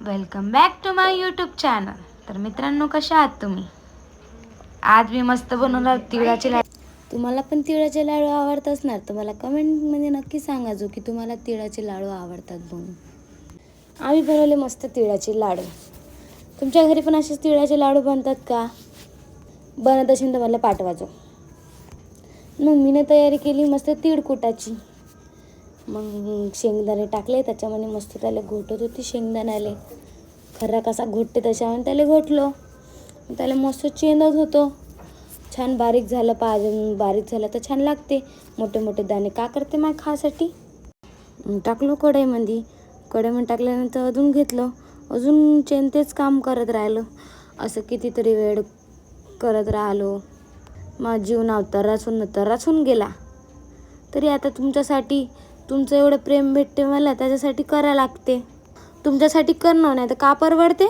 Welcome back to my YouTube channel. तर मित्रांनो कशा आहात तुम्ही? आज मी मस्त बनवणार तिळाचे लाडू. तुम्हाला पण तिळाचे लाडू आवडत असणार. तर मला कमेंटमध्ये नक्की सांगा जो की तुम्हाला तिळाचे लाडू आवडतात म्हणून. आम्ही बनवले मस्त तिळाचे लाडू. तुमच्या घरी पण असेच तिळाचे लाडू बनतात का? बनत असेल तर मला पाठवा जो. मग मीने तयारी केली मस्त तिळकुटाची मग शेंगदाणे टाकले त्याच्यामध्ये मस्त त्याला घोटत होती शेंगदाण्याले. खरा कसा घोटते त्याच्यामध्ये त्याला घोटलो. त्याला मस्त चेंदत होतो. छान बारीक झालं पाहिजे बारीक झालं तर छान लागते. मोठे मोठे दाणे का करते मग खासाठी? टाकलो कढईमध्ये. कढईमध्ये टाकल्यानंतर अजून घेतलं. अजून चेन तेच काम करत राहिलं. असं कितीतरी वेळ करत राहिलो. मग जीव नाव तरासून रचून गेला. तरी आता तुमच्यासाठी तुमचं एवढं प्रेम भेटते मला त्याच्यासाठी करा लागते. तुमच्यासाठी करणं नाही तर का परवडते?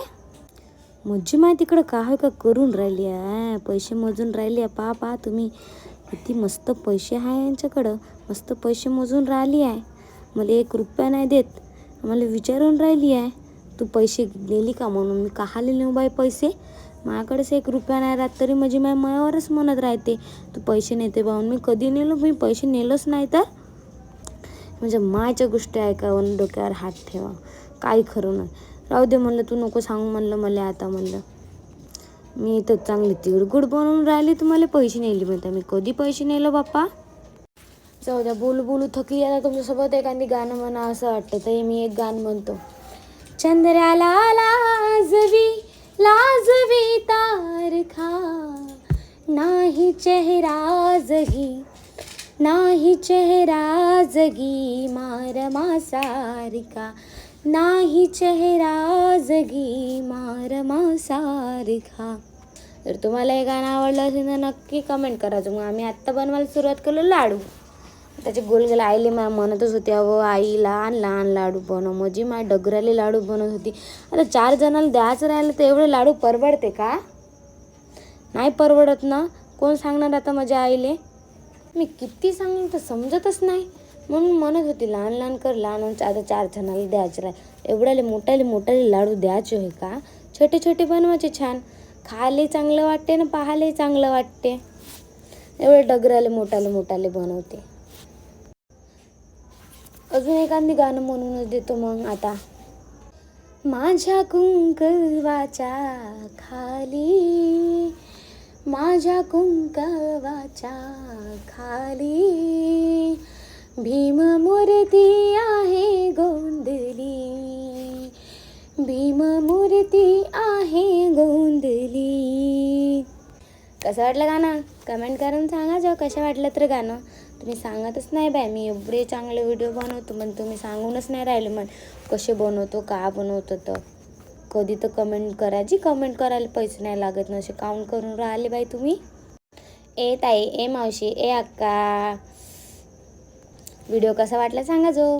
मज्जी माय तिकडं काय का करून राहिली आहे? पैसे मोजून राहिली आहे. पा पहा तुम्ही. किती मस्त पैसे आहे यांच्याकडं. मस्त पैसे मोजून राहिली आहे. मला एक रुपया नाही देत. मला विचारून राहिली आहे. तू पैसे नेली का म्हणून? मी काहाले नेऊ बाई पैसे? माझ्याकडेच एक रुपया नाही राहत तरी माझी माय मायावरच म्हणत राहते. तू पैसे नेते भाऊन मी कधी नेलो? मी पैसे नेलोच नाही तर? म्हणजे मायच्या गोष्टी ऐकावं डोक्यावर हात ठेवा. काही खरं नाही. राहू दे म्हणलं तू नको सांगू म्हणलं मला आता म्हणलं. मी इथं चांगली तिळगुड बनवून राहिली तर मला पैसे नेली म्हणता. मी कधी पैसे नेलं बाप्पा? जाऊ द्या बोलू बोलू थकली आता तुमच्यासोबत एखादी गाणं म्हणा असं वाटतं तर मी एक गाणं म्हणतो. चंद्राला लाजवी लाजवी तारखा. नाही चेहरा जही नाही चेहरा जगी मार मासारिका. नाही चेहरा जगी मार मासारिका. जर तुम्हाला हे गाणं आवडलं असेल तर नक्की कमेंट करायचं मग आम्ही आत्ता बनवायला सुरुवात केलो लाडू. त्याचे गोलगोल आईले मला म्हणतच होते अहो आई लहान लहान लाडू बनव. माझी माझ्या डगराले लाडू बनवत होती. आता चार जणांना द्यायचं राहिलं तर एवढे लाडू परवडते का? नाही परवडत ना? कोण सांगणार आता माझ्या आईले? मी किती सांगेन तर समजतच नाही. म्हणून म्हणत होती लहान लहान कर लहान आता चार जणाला द्यायचे राह एवढ्याले मोठ्याले मोठ्याले लाडू द्यायचे होय का? छोटे छोटे बनवायचे छान. खायलाही चांगलं वाटते ना पाहायलाही चांगलं वाटते. एवढे डगराले मोठाले मोठाले बनवते. अजून एखादी गाणं म्हणूनच देतो मग आता. माझ्या कुंकवाच्या खाली माझ्या कुंकवाच्या खाली भीममूर्ती आहे गोंधली भीममूर्ती आहे गोंधली कसं वाटलं गाणं? कमेंट करून सांगा जो कसं वाटलं तर गाणं. तुम्ही सांगतच नाही बाय मी एवढे चांगले व्हिडिओ बनवतो पण तुम्ही सांगूनच नाही राहिले मग कसे बनवतो का बनवतो तर. कधी तर कमेंट करायची कमेंट करायला पैसे नाही लागत नसे काउंट करून राहिले बाई तुम्ही. ए ताई ए मावशी ए अक्का. व्हिडिओ कसा वाटला सांगा जो.